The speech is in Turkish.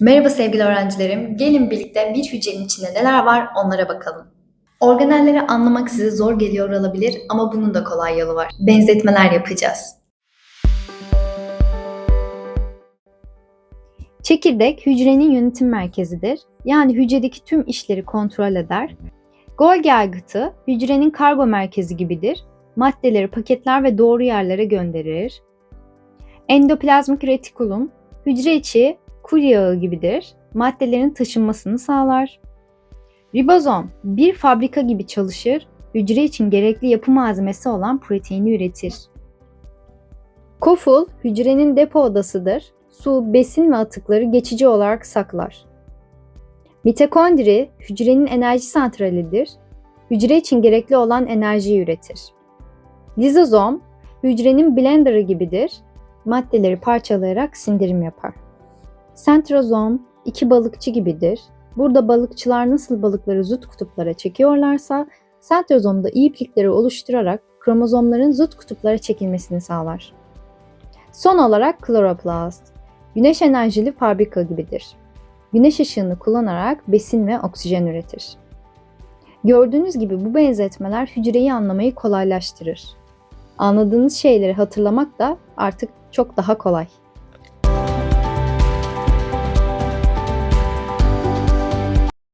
Merhaba sevgili öğrencilerim. Gelin birlikte bir hücrenin içinde neler var onlara bakalım. Organelleri anlamak size zor geliyor olabilir ama bunun da kolay yolu var. Benzetmeler yapacağız. Çekirdek hücrenin yönetim merkezidir. Yani hücredeki tüm işleri kontrol eder. Golgi aygıtı hücrenin kargo merkezi gibidir. Maddeleri paketler ve doğru yerlere gönderir. Endoplazmik retikulum hücre içi kurye ağı gibidir. Maddelerin taşınmasını sağlar. Ribozom bir fabrika gibi çalışır. Hücre için gerekli yapı malzemesi olan proteini üretir. Koful hücrenin depo odasıdır. Su, besin ve atıkları geçici olarak saklar. Mitokondri hücrenin enerji santralidir. Hücre için gerekli olan enerjiyi üretir. Lizozom hücrenin blenderı gibidir. Maddeleri parçalayarak sindirim yapar. Sentrozom iki balıkçı gibidir. Burada balıkçılar nasıl balıkları zıt kutuplara çekiyorlarsa sentrozom da iplikleri oluşturarak kromozomların zıt kutuplara çekilmesini sağlar. Son olarak kloroplast. Güneş enerjili fabrika gibidir. Güneş ışığını kullanarak besin ve oksijen üretir. Gördüğünüz gibi bu benzetmeler hücreyi anlamayı kolaylaştırır. Anladığınız şeyleri hatırlamak da artık çok daha kolay.